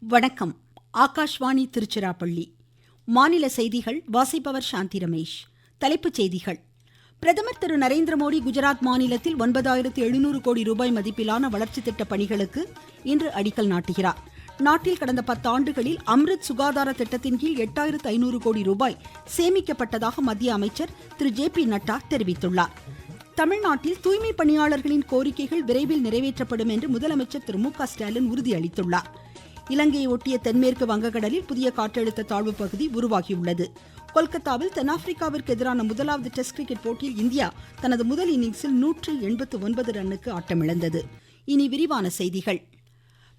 வணக்கம். ஆகாஷ்வாணி திருச்சிராப்பள்ளி. மாநில செய்திகள் வாசிப்பவர் சாந்தி ரமேஷ். தலைப்புச் செய்திகள். பிரதமர் திரு நரேந்திர மோடி குஜராத் மாநிலத்தில் ஒன்பதாயிரத்து எழுநூறு கோடி ரூபாய் மதிப்பிலான வளர்ச்சி திட்ட பணிகளுக்கு இன்று அடிக்கல் நாட்டுகிறார். நாட்டில் கடந்த பத்தாண்டுகளில் அம்ரித் சுகாதார திட்டத்தின் கீழ் எட்டாயிரத்து ஐநூறு கோடி ரூபாய் சேமிக்கப்பட்டதாக மத்திய அமைச்சர் திரு ஜே பி நட்டா தெரிவித்துள்ளார். தமிழ்நாட்டில் தூய்மை பணியாளர்களின் கோரிக்கைகள் விரைவில் நிறைவேற்றப்படும் என்று முதலமைச்சர் திரு மு க ஸ்டாலின் உறுதியளித்துள்ளார். இலங்கையை ஒட்டிய தென்மேற்கு வங்கக்கடலில் புதிய காற்றழுத்த தாழ்வு பகுதி உருவாகியுள்ளது. கொல்கத்தாவில் தென்னாப்பிரிக்காவிற்கு எதிரான முதலாவது டெஸ்ட் கிரிக்கெட் போட்டியில் இந்தியா தனது முதல் இன்னிங்ஸில் நூற்று எண்பத்து ஒன்பது ரன்னுக்கு ஆட்டமிழந்தது. இனி விரிவான செய்திகள்.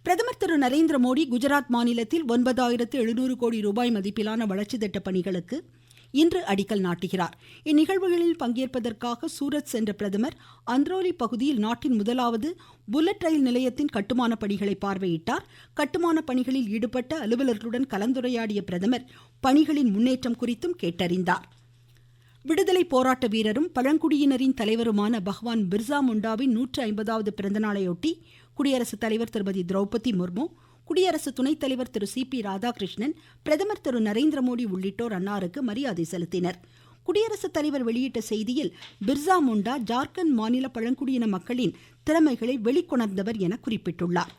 பிரதமர் திரு நரேந்திர மோடி குஜராத் மாநிலத்தில் ஒன்பதாயிரத்து எழுநூறு கோடி ரூபாய் மதிப்பிலான வளர்ச்சி திட்ட பணிகளுக்கு இன்று அடிக்கல் நாட்டுகிறார். இந்நிகழ்வுகளில் பங்கேற்பதற்காக சூரத் சென்ற பிரதமர் அந்த்ரோலி பகுதியில் நாட்டின் முதலாவது புல்லட் ரயில் நிலையத்தின் கட்டுமான பணிகளை பார்வையிட்டார். கட்டுமான பணிகளில் ஈடுபட்ட அலுவலர்களுடன் கலந்துரையாடிய பிரதமர் பணிகளின் முன்னேற்றம் குறித்தும் கேட்டறிந்தார். விடுதலை போராட்ட வீரரும் பழங்குடியினரின் தலைவருமான பகவான் பிர்சா முண்டாவின் நூற்று ஐம்பதாவது பிறந்தநாளையொட்டி குடியரசுத் தலைவர் திருமதி திரௌபதி முர்மு குடியரசு துணைத் தலைவர் திரு சி பி ராதாகிருஷ்ணன் பிரதமர் திரு நரேந்திர மோடி உள்ளிட்டோர் அன்னாருக்கு மரியாதை செலுத்தினர். குடியரசுத் தலைவர் வெளியிட்ட செய்தியில் பிர்சா முண்டா ஜார்க்கண்ட் மாநில பழங்குடியின மக்களின் திறமைகளை வெளிக்கொணர்ந்தவர் என குறிப்பிட்டுள்ளார்.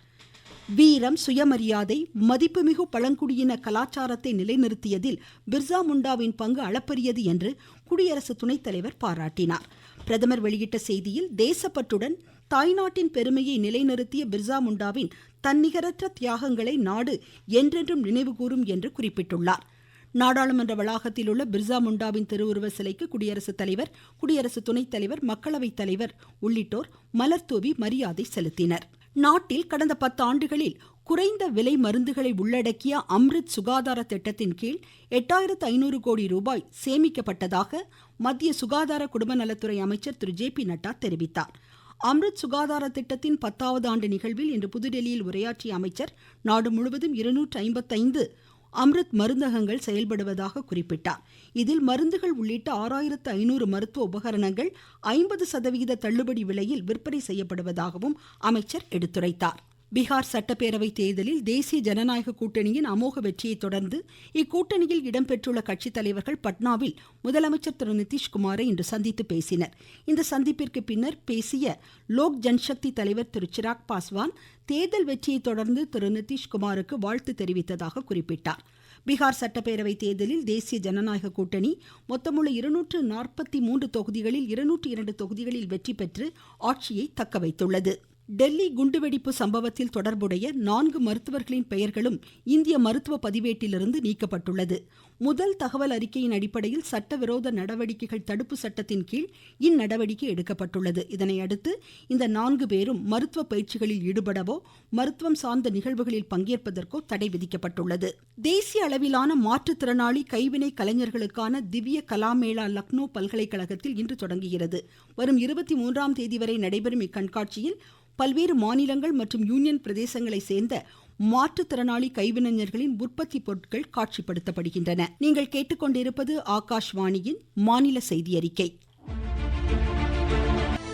வீரம் சுயமரியாதை மதிப்புமிகு பழங்குடியின கலாச்சாரத்தை நிலைநிறுத்தியதில் பிர்சா முண்டாவின் பங்கு அளப்பரியது என்று குடியரசு துணைத் தலைவர் பாராட்டினார். பிரதமர் வெளியிட்ட செய்தியில் தேசப்பற்றுடன் தாய்நாட்டின் பெருமையை நிலைநிறுத்திய பிர்சா முண்டாவின் தன்னிகரற்ற தியாகங்களை நாடு என்றென்றும் நினைவுகூரும் என்று குறிப்பிட்டுள்ளார். நாடாளுமன்ற வளாகத்தில் உள்ள பிர்சா முண்டாவின் திருவுருவ சிலைக்கு குடியரசுத் தலைவர் குடியரசு துணைத் தலைவர் மக்களவைத் தலைவர் உள்ளிட்டோர் மலர்தூவி மரியாதை செலுத்தினர். நாட்டில் கடந்த பத்து ஆண்டுகளில் குறைந்த விலை மருந்துகளை உள்ளடக்கிய அம்ரித் சுகாதார திட்டத்தின் கீழ் எட்டாயிரத்து ஐநூறு கோடி ரூபாய் சேமிக்கப்பட்டதாக மத்திய சுகாதார குடும்ப நலத்துறை அமைச்சர் திரு ஜே பி நட்டா தெரிவித்தார். அம்ருத் சுகாதார திட்டத்தின் பத்தாவது ஆண்டு நிகழ்வில் இன்று புதுடெல்லியில் உரையாற்றிய அமைச்சர் நாடு முழுவதும் இருநூற்று ஐம்பத்தைந்து அம்ருத் மருந்தகங்கள் செயல்படுவதாக குறிப்பிட்டார். இதில் மருந்துகள் உள்ளிட்ட ஆறாயிரத்து ஐநூறு மருத்துவ உபகரணங்கள் ஐம்பது சதவிகித தள்ளுபடி விலையில் விற்பனை செய்யப்படுவதாகவும் அமைச்சர் எடுத்துரைத்தார். பீகார் சட்டப்பேரவை தேர்தலில் தேசிய ஜனநாயக கூட்டணியின் அமோக வெற்றியை தொடர்ந்து இக்கூட்டணியில் இடம்பெற்றுள்ள கட்சித் தலைவர்கள் பட்னாவில் முதலமைச்சர் திரு நிதிஷ்குமாரை இன்று சந்தித்து பேசினர். இந்த சந்திப்பிற்கு பின்னர் பேசிய லோக் ஜன்சக்தி தலைவர் திரு சிராக் பாஸ்வான் தேர்தல் வெற்றியை தொடர்ந்து திரு நிதிஷ்குமாருக்கு வாழ்த்து தெரிவித்ததாக குறிப்பிட்டார். பீகார் சட்டப்பேரவை தேர்தலில் தேசிய ஜனநாயக கூட்டணி மொத்தமுள்ள இருநூற்று நாற்பத்தி மூன்று தொகுதிகளில் இருநூற்று இரண்டு தொகுதிகளில் வெற்றி பெற்று ஆட்சியை தக்கவைத்துள்ளது டெல்லி குண்டுவெடிப்பு சம்பவத்தில் தொடர்புடைய நான்கு மருத்துவர்களின் பெயர்களும் இந்திய மருத்துவ பதிவேட்டிலிருந்து நீக்கப்பட்டுள்ளது. முதல் தகவல் அறிக்கையின் அடிப்படையில் சட்டவிரோத நடவடிக்கைகள் தடுப்பு சட்டத்தின் கீழ் இந்நடவடிக்கை எடுக்கப்பட்டுள்ளது. இதனையடுத்து இந்த நான்கு பேரும் மருத்துவ பயிற்சிகளில் ஈடுபடவோ மருத்துவம் சார்ந்த நிகழ்வுகளில் பங்கேற்பதற்கோ தடை விதிக்கப்பட்டுள்ளது. தேசிய அளவிலான மாற்றுத்திறனாளி கைவினை கலைஞர்களுக்கான திவ்ய கலாமேளா லக்னோ பல்கலைக்கழகத்தில் இன்று தொடங்குகிறது. வரும் இருபத்தி மூன்றாம் தேதி வரை நடைபெறும் இக்கண்காட்சியில் பல்வேறு மாநிலங்கள் மற்றும் யூனியன் பிரதேசங்களை சேர்ந்த மாற்றுத்திறனாளி கைவினைஞர்களின் உற்பத்தி பொருட்கள் காட்சிப்படுத்தப்படுகின்றன.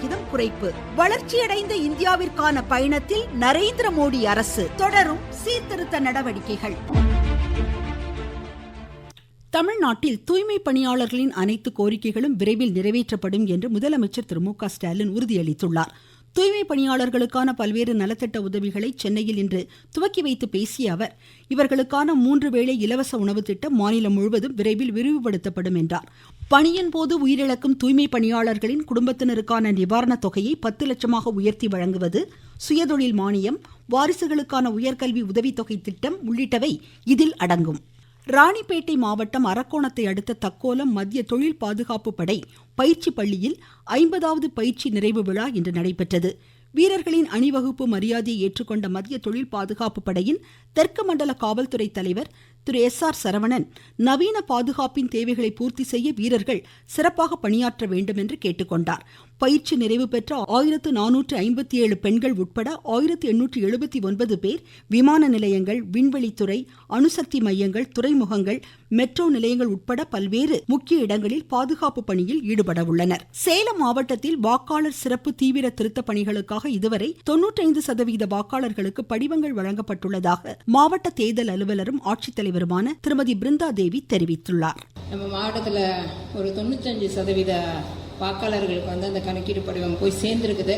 சதவிகிதம் குறைப்பு. வளர்ச்சியடைந்த இந்தியாவிற்கான பயணத்தில் நரேந்திர மோடி அரசு தொடரும் சீர்திருத்த நடவடிக்கைகள். தமிழ்நாட்டில் தூய்மை பணியாளர்களின் அனைத்து கோரிக்கைகளும் விரைவில் நிறைவேற்றப்படும் என்று முதலமைச்சர் திரு மு க ஸ்டாலின் உறுதியளித்துள்ளார். தூய்மை பணியாளர்களுக்கான பல்வேறு நலத்திட்ட உதவிகளை சென்னையில் இன்று துவக்கி வைத்து பேசிய அவர் இவர்களுக்கான மூன்று வேளை இலவச உணவு திட்டம் மாநிலம் முழுவதும் விரைவில் விரிவுபடுத்தப்படும் என்றார். பணியின் போது உயிரிழக்கும் தூய்மை பணியாளர்களின் குடும்பத்தினருக்கான நிவாரணத் தொகையை பத்து லட்சமாக உயர்த்தி வழங்குவது சுயதொழில் மானியம் வாரிசுகளுக்கான உயர்கல்வி உதவித்தொகை திட்டம் உள்ளிட்டவை இதில் அடங்கும். ராணிப்பேட்டை மாவட்டம் அரக்கோணத்தை அடுத்த தக்கோலம் மத்திய தொழில் பாதுகாப்பு படை பயிற்சி பள்ளியில் ஐம்பதாவது பயிற்சி நிறைவு விழா இன்று நடைபெற்றது. வீரர்களின் அணிவகுப்பு மரியாதையை ஏற்றுக்கொண்ட மத்திய தொழில் பாதுகாப்பு படையின் தெற்கு மண்டல காவல்துறை தலைவர் திரு எஸ் ஆர் சரவணன் நவீன பாதுகாப்பின் தேவைகளை பூர்த்தி செய்ய வீரர்கள் சிறப்பாக பணியாற்ற வேண்டும் என்று கேட்டுக்கொண்டார். பயிற்சி நிறைவு பெற்ற ஆயிரத்து நானூற்று ஐம்பத்தி ஏழு பெண்கள் உட்பட ஆயிரத்து எண்ணூற்று எழுபத்தி ஒன்பது பேர் விமான நிலையங்கள் விண்வெளித்துறை அணுசக்தி மையங்கள் துறைமுகங்கள் மெட்ரோ நிலையங்கள் உட்பட பல்வேறு முக்கிய இடங்களில் பாதுகாப்பு பணியில் ஈடுபட உள்ளனர். சேலம் மாவட்டத்தில் வாக்காளர் சிறப்பு தீவிர திருத்த பணிகளுக்காக இதுவரை தொன்னூற்றைந்து சதவீத வாக்காளர்களுக்கு படிவங்கள் வழங்கப்பட்டுள்ளதாக மாவட்ட தேர்தல் அலுவலரும் ஆட்சித்தலைவருமான திருமதி பிருந்தா தேவி தெரிவித்துள்ளார். நம்ம மாவட்டத்தில் ஒரு தொண்ணூத்தஞ்சு சதவீத வாக்காளர்களுக்கு வந்து அந்த கணக்கீடு படிவம் போய் சேர்ந்துருக்குது.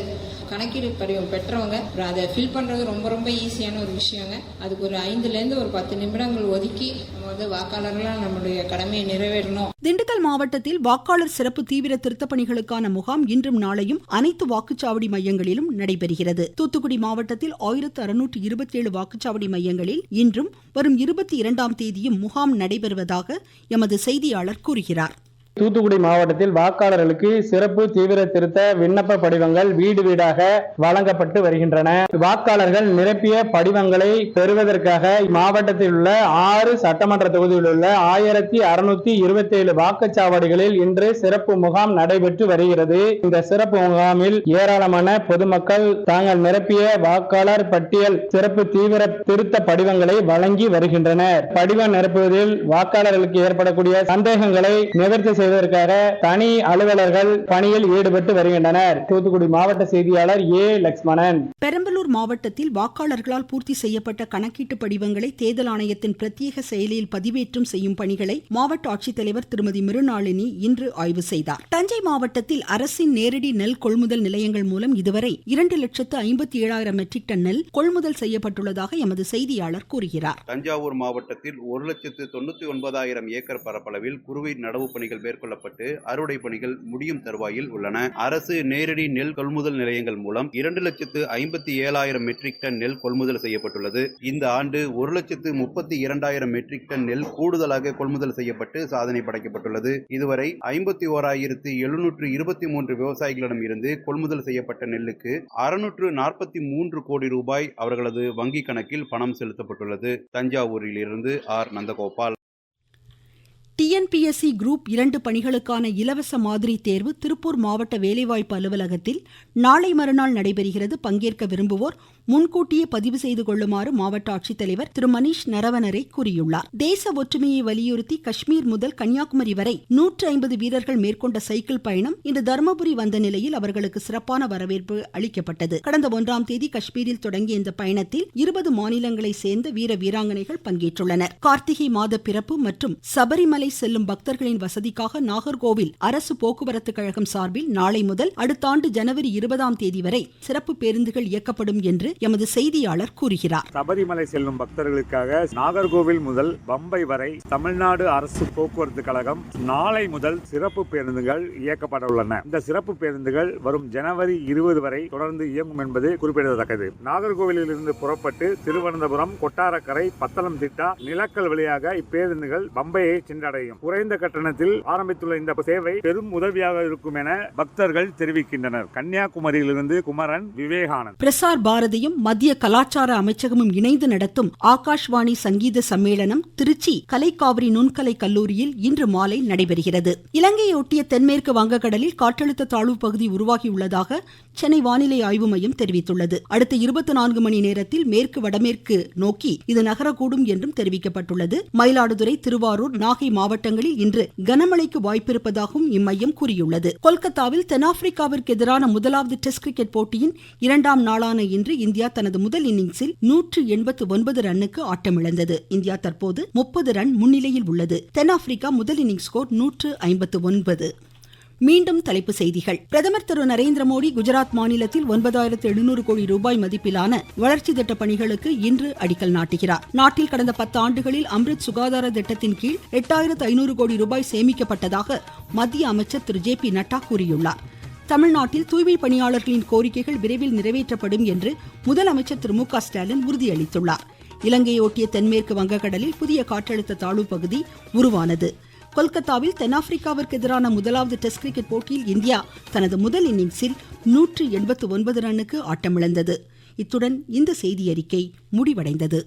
கணக்கீடு படிவம் பெற்றவங்க அதை ஃபில் பண்ணுறது ரொம்ப ரொம்ப ஈஸியான ஒரு விஷயங்க. அதுக்கு ஒரு ஐந்துலேருந்து ஒரு பத்து நிமிடங்கள் ஒதுக்கி நம்ம வந்து வாக்காளர்களாக நம்மளுடைய கடமையை நிறைவேறணும். திண்டுக்கல் மாவட்டத்தில் வாக்காளர் சிறப்பு தீவிர திருத்தப் பணிகளுக்கான முகாம் இன்றும் நாளையும் அனைத்து வாக்குச்சாவடி மையங்களிலும் நடைபெறுகிறது. தூத்துக்குடி மாவட்டத்தில் ஆயிரத்து அறுநூற்று இருபத்தி ஏழு வாக்குச்சாவடி மையங்களில் இன்றும் வரும் இருபத்தி இரண்டாம் தேதியும் முகாம் நடைபெறுவதாக எமது செய்தியாளர் கூறுகிறார். தூத்துக்குடி மாவட்டத்தில் வாக்காளர்களுக்கு சிறப்பு தீவிர திருத்த விண்ணப்ப படிவங்கள் வீடு வீடாக வழங்கப்பட்டு வருகின்றன. வாக்காளர்கள் நிரப்பிய படிவங்களை பெறுவதற்காக மாவட்டத்தில் உள்ள ஆறு சட்டமன்ற தொகுதியில் உள்ள ஆயிரத்தி அறுநூத்தி இருபத்தி ஏழு வாக்குச்சாவடிகளில் இன்று சிறப்பு முகாம் நடைபெற்று வருகிறது. இந்த சிறப்பு முகாமில் ஏராளமான பொதுமக்கள் தாங்கள் நிரப்பிய வாக்காளர் பட்டியல் சிறப்பு தீவிர திருத்த படிவங்களை வழங்கி வருகின்றனர். படிவம் நிரப்புவதில் வாக்காளர்களுக்கு ஏற்படக்கூடிய சந்தேகங்களை நிவர்த்தி செய்வதற்காக தனி அலுவலர்கள் பணியில் ஈடுபட்டு வருகின்றனர். தூத்துக்குடி மாவட்ட செய்தியாளர் ஏ. லட்சுமணன் பெரம்பலூர் மாவட்டத்தில் வாக்காளர்களால் பூர்த்தி செய்யப்பட்ட கணக்கீட்டு படிவங்களை தேர்தல் ஆணையத்தின் பிரத்யேக செயலியில் பதிவேற்றம் செய்யும் பணிகளை மாவட்ட ஆட்சித்தலைவர் திருமதி மிருநாளினி இன்று ஆய்வு செய்தார். தஞ்சை மாவட்டத்தில் அரசின் நேரடி நெல் கொள்முதல் நிலையங்கள் மூலம் இதுவரை இரண்டு லட்சத்து ஐம்பத்தி ஏழாயிரம் மெட்ரிக் டன் நெல் கொள்முதல் செய்யப்பட்டுள்ளதாக எமது செய்தியாளர் கூறுகிறார். தஞ்சாவூர் மாவட்டத்தில் ஒரு லட்சத்து தொண்ணூத்தி ஒன்பதாயிரம் ஏக்கர் பரப்பளவில் குறுவை நடவு பணிகள் மேற்கொள்ளப்பட்டு அறுவடை பணிகள் முடியும் தருவாயில் உள்ளன. அரசு நேரடி நெல் கொள்முதல் நிலையங்கள் மூலம் இரண்டு லட்சத்து ஐம்பத்தி ஏழாயிரம் மெட்ரிக் டன் நெல் கொள்முதல் செய்யப்பட்டுள்ளது. இந்த ஆண்டு ஒரு லட்சத்து முப்பத்தி இரண்டாயிரம் மெட்ரிக் டன் நெல் கூடுதலாக கொள்முதல் செய்யப்பட்டு சாதனை படைக்கப்பட்டுள்ளது. இதுவரை ஐம்பத்தி ஓராயிரத்து எழுநூற்று இருபத்தி மூன்று விவசாயிகளிடம் இருந்து கொள்முதல் செய்யப்பட்ட நெல்லுக்கு அறுநூற்று நாற்பத்தி மூன்று கோடி ரூபாய் அவர்களது வங்கி கணக்கில் பணம் செலுத்தப்பட்டுள்ளது. தஞ்சாவூரில் இருந்து ஆர். நந்தகோபால். டிஎன்பிஎஸ்சி குரூப் இரண்டு பணிகளுக்கான இலவச மாதிரி தேர்வு திருப்பூர் மாவட்ட வேலைவாய்ப்பு அலுவலகத்தில் நாளை மறுநாள் நடைபெறுகிறது. பங்கேற்க விரும்புவோர் முன்கூட்டியே பதிவு செய்து கொள்ளுமாறு மாவட்ட ஆட்சித்தலைவர் திரு மணீஷ் நரவனரை கூறியுள்ளார். தேச ஒற்றுமையை வலியுறுத்தி காஷ்மீர் முதல் கன்னியாகுமரி வரை நூற்று ஐம்பது வீரர்கள் மேற்கொண்ட சைக்கிள் பயணம் இன்று தருமபுரி வந்த நிலையில் அவர்களுக்கு சிறப்பான வரவேற்பு அளிக்கப்பட்டது. கடந்த ஒன்றாம் தேதி காஷ்மீரில் தொடங்கிய இந்த பயணத்தில் இருபது மாநிலங்களை சேர்ந்த வீர வீராங்கனைகள் பங்கேற்றுள்ளனர். கார்த்திகை மாத பிறப்பு மற்றும் சபரிமலை செல்லும் பக்தர்களின் வசதிக்காக நாகர்கோவில் அரசு போக்குவரத்து கழகம் சார்பில் நாளை முதல் அடுத்த ஆண்டு ஜனவரி இருபதாம் தேதி வரை சிறப்பு பேருந்துகள் இயக்கப்படும் என்று எமது செய்தியாளர் கூறுகிறார். சபரிமலை செல்லும் பக்தர்களுக்காக நாகர்கோவில் முதல் பம்பை வரை தமிழ்நாடு அரசு போக்குவரத்து கழகம் நாளை முதல் சிறப்பு பேருந்துகள் இயக்கப்பட உள்ளன. இந்த சிறப்பு பேருந்துகள் வரும் ஜனவரி இருபது வரை தொடர்ந்து இயங்கும் என்பது குறிப்பிடத்தக்கது. நாகர்கோவிலில் இருந்து புறப்பட்டு திருவனந்தபுரம் கொட்டாரக்கரை பத்தனம் திட்டா நிலக்கல் வழியாக இப்பேருந்துகள் பம்பையை சென்றடையும். குறைந்த கட்டணத்தில் ஆரம்பித்துள்ள இந்த சேவை பெரும் உதவியாக இருக்கும் என பக்தர்கள் தெரிவிக்கின்றனர். கன்னியாகுமரியிலிருந்து குமரன் விவேகானந்த். பிரசார் பாரதியும் மத்திய கலாச்சார அமைச்சகமும் இணைந்து நடத்தும் ஆகாஷ்வாணி சங்கீத சம்மேளனம் திருச்சி கலைக்காவிரி நுண்கலை கல்லூரியில் இன்று மாலை நடைபெறுகிறது. இலங்கையொட்டிய தென்மேற்கு வங்கக்கடலில் காற்றழுத்த தாழ்வு பகுதி உருவாகியுள்ளதாக சென்னை வானிலை ஆய்வு மையம் தெரிவித்துள்ளது. அடுத்த இருபத்தி நான்கு மணி நேரத்தில் மேற்கு வடமேற்கு நோக்கி இது நகரக்கூடும் என்றும் தெரிவிக்கப்பட்டுள்ளது. மயிலாடுதுறை திருவாரூர் நாகை மாவட்டங்களில் இன்று கனமழைக்கு வாய்ப்பிருப்பதாகவும் இம்மையம் கூறியுள்ளது. கொல்கத்தாவில் தென்னாப்பிரிக்காவிற்கு எதிரான முதலாவது டெஸ்ட் கிரிக்கெட் போட்டியின் இரண்டாம் நாளான இன்று இந்தியா தனது முதல் இன்னிங்ஸில் நூற்று எண்பத்து ஒன்பது ரன்னுக்கு ஆட்டமிழந்தது. இந்தியா தற்போது முப்பது ரன் முன்னிலையில் உள்ளது. தென்னாப்பிரிக்கா முதல் இன்னிங்ஸ் ஸ்கோர் நூற்று ஐம்பத்து ஒன்பது. மீண்டும் தலைப்பு செய்திகள். பிரதமர் திரு நரேந்திர மோடி குஜராத் மாநிலத்தில் ஒன்பதாயிரத்து எழுநூறு கோடி ரூபாய் மதிப்பிலான வளர்ச்சி திட்ட பணிகளுக்கு இன்று அடிக்கல் நாட்டுகிறார். நாட்டில் கடந்த பத்து ஆண்டுகளில் அம்ரித் சுகாதார திட்டத்தின் கீழ் எட்டாயிரத்து ஐநூறு கோடி ரூபாய் சேமிக்கப்பட்டதாக மத்திய அமைச்சர் திரு ஜே பி நட்டா கூறியுள்ளார். தமிழ்நாட்டில் தூய்மை பணியாளர்களின் கோரிக்கைகள் விரைவில் நிறைவேற்றப்படும் என்று முதலமைச்சர் திரு மு க ஸ்டாலின் உறுதியளித்துள்ளார். இலங்கையொட்டிய தென்மேற்கு வங்கக்கடலில் புதிய காற்றழுத்த தாழ்வு பகுதி உருவானது. கொல்கத்தாவில் தென்னாப்பிரிக்காவிற்கு எதிரான முதலாவது டெஸ்ட் கிரிக்கெட் போட்டியில் இந்தியா தனது முதல் இன்னிங்ஸில் நூற்று எண்பத்து ஒன்பது ரன்னுக்கு ஆட்டமிழந்தது. இத்துடன் இந்த செய்தியறிக்கை முடிவடைந்தது.